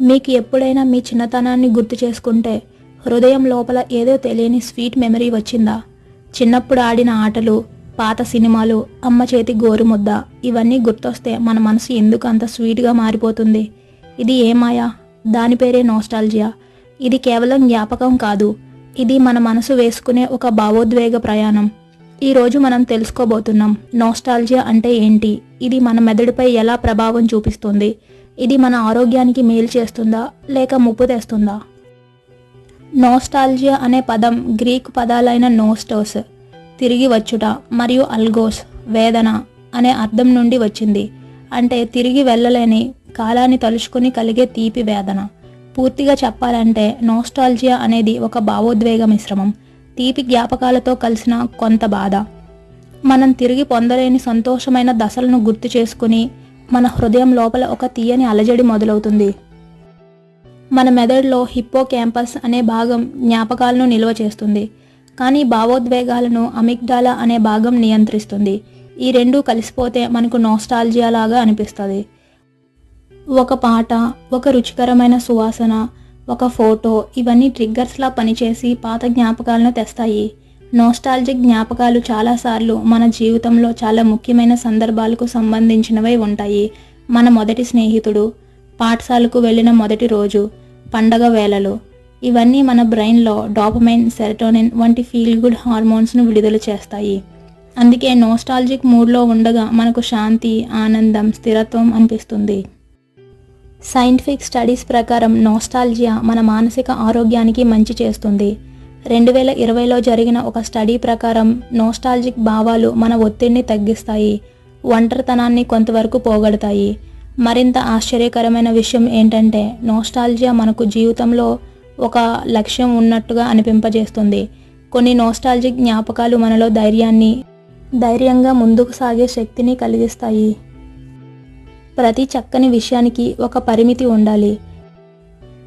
మీకు ఎప్పుడైనా మీ చిన్నతనాన్ని గుర్తు చేసుకుంటే హృదయం లోపల ఏదో తెలియని స్వీట్ మెమరీ వచ్చిందా? చిన్నప్పుడు ఆడిన ఆటలు పాత సినిమాలు అమ్మ చేతి గోరుముద్ద ఇవన్నీ గుర్తొస్తే మన మనసు ఎందుకు అంత స్వీట్గా మారిపోతుంది? ఇది ఏమాయా దాని పేరే నోస్టాల్జియా. ఇది కేవలం జ్ఞాపకం కాదు. ఇది మన మనసు వేసుకునే ఒక భావోద్వేగ ప్రయాణం. ఈరోజు మనం తెలుసుకోబోతున్నాం నోస్టాల్జియా అంటే ఏంటి? ఇది మన మెదడుపై ఎలా ప్రభావం చూపిస్తుంది? ఇది మన ఆరోగ్యానికి మేలు చేస్తుందా లేక ముప్పు తెస్తుందా? నోస్టాల్జియా అనే పదం గ్రీకు పదాలైన నోస్టోస్ తిరిగి వచ్చుట మరియు అల్గోస్ వేదన అనే అర్థం నుండి వచ్చింది. అంటే తిరిగి వెళ్ళలేని కాలాన్ని తలుచుకుని కలిగే తీపి వేదన. పూర్తిగా చెప్పాలంటే నోస్టాల్జియా అనేది ఒక భావోద్వేగ మిశ్రమం. తీపి జ్ఞాపకాలతో కలిసిన కొంత బాధ. మనం తిరిగి పొందలేని సంతోషమైన దశలను గుర్తు చేసుకుని మన హృదయం లోపల ఒక తీయని అలజడి మొదలవుతుంది. మన మెదడులో హిప్పో క్యాంపస్ అనే భాగం జ్ఞాపకాలను నిల్వ చేస్తుంది. కానీ భావోద్వేగాలను అమిగ్డాలా అనే భాగం నియంత్రిస్తుంది. ఈ రెండూ కలిసిపోతే మనకు నోస్టాల్జియా లాగా అనిపిస్తుంది. ఒక పాట ఒక రుచికరమైన సువాసన ఒక ఫోటో ఇవన్నీ ట్రిగ్గర్స్లా పనిచేసి పాత జ్ఞాపకాలను తెస్తాయి. నోస్టాల్జిక్ జ్ఞాపకాలు చాలాసార్లు మన జీవితంలో చాలా ముఖ్యమైన సందర్భాలకు సంబంధించినవై ఉంటాయి. మన మొదటి స్నేహితుడు పాఠశాలకు వెళ్ళిన మొదటి రోజు పండగ వేళలు. ఇవన్నీ మన బ్రెయిన్లో డాపమైన్ సెరటోనిన్ వంటి ఫీల్ గుడ్ హార్మోన్స్ను విడుదల చేస్తాయి. అందుకే నోస్టాల్జిక్ మూడ్లో ఉండగా మనకు శాంతి ఆనందం స్థిరత్వం అనిపిస్తుంది. సైంటిఫిక్ స్టడీస్ ప్రకారం నోస్టాల్జియా మన మానసిక ఆరోగ్యానికి మంచి చేస్తుంది. రెండు వేల ఇరవైలో జరిగిన ఒక స్టడీ ప్రకారం నోస్టాల్జిక్ భావాలు మన ఒత్తిడిని తగ్గిస్తాయి ఒంటరితనాన్ని కొంతవరకు పోగొడతాయి. మరింత ఆశ్చర్యకరమైన విషయం ఏంటంటే నోస్టాల్జియా మనకు జీవితంలో ఒక లక్ష్యం ఉన్నట్టుగా అనిపింపజేస్తుంది. కొన్ని నోస్టాల్జిక్ జ్ఞాపకాలు మనలో ధైర్యాన్ని ధైర్యంగా ముందుకు సాగే శక్తిని కలిగిస్తాయి. ప్రతి చక్కని విషయానికి ఒక పరిమితి ఉండాలి.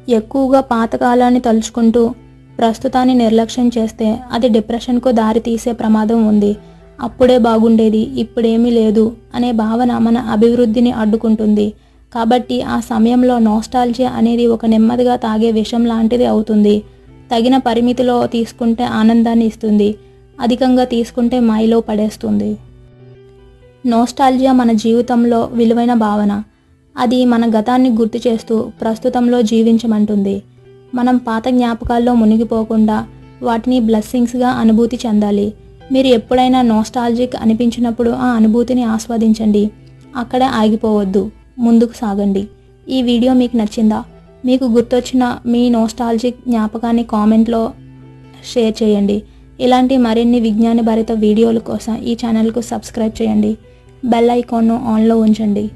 ఎక్కువగా పాతకాలాన్ని తలుచుకుంటూ ప్రస్తుతాన్ని నిర్లక్ష్యం చేస్తే అది డిప్రెషన్కు దారి తీసే ప్రమాదం ఉంది. అప్పుడే బాగుండేది ఇప్పుడేమీ లేదు అనే భావన మన అభివృద్ధిని అడ్డుకుంటుంది. కాబట్టి ఆ సమయంలో నోస్టాల్జియా అనేది ఒక నెమ్మదిగా తాగే విషం లాంటిది అవుతుంది. తగిన పరిమితిలో తీసుకుంటే ఆనందాన్ని ఇస్తుంది. అధికంగా తీసుకుంటే మాయలో పడేస్తుంది. నోస్టాల్జియా మన జీవితంలో విలువైన భావన. అది మన గతాన్ని గుర్తు చేస్తూ ప్రస్తుతంలో జీవించమంటుంది. మనం పాత జ్ఞాపకాల్లో మునిగిపోకుండా వాటిని బ్లెస్సింగ్స్గా అనుభూతి చెందాలి. మీరు ఎప్పుడైనా నోస్టాల్జిక్ అనిపించినప్పుడు ఆ అనుభూతిని ఆస్వాదించండి. అక్కడే ఆగిపోవద్దు. ముందుకు సాగండి. ఈ వీడియో మీకు నచ్చిందా? మీకు గుర్తొచ్చిన మీ నోస్టాల్జిక్ జ్ఞాపకాన్ని కామెంట్లో షేర్ చేయండి. ఇలాంటి మరిన్ని విజ్ఞానభరిత వీడియోల కోసం ఈ ఛానల్కు సబ్స్క్రైబ్ చేయండి. బెల్ ఐకాన్ను ఆన్లో ఉంచండి.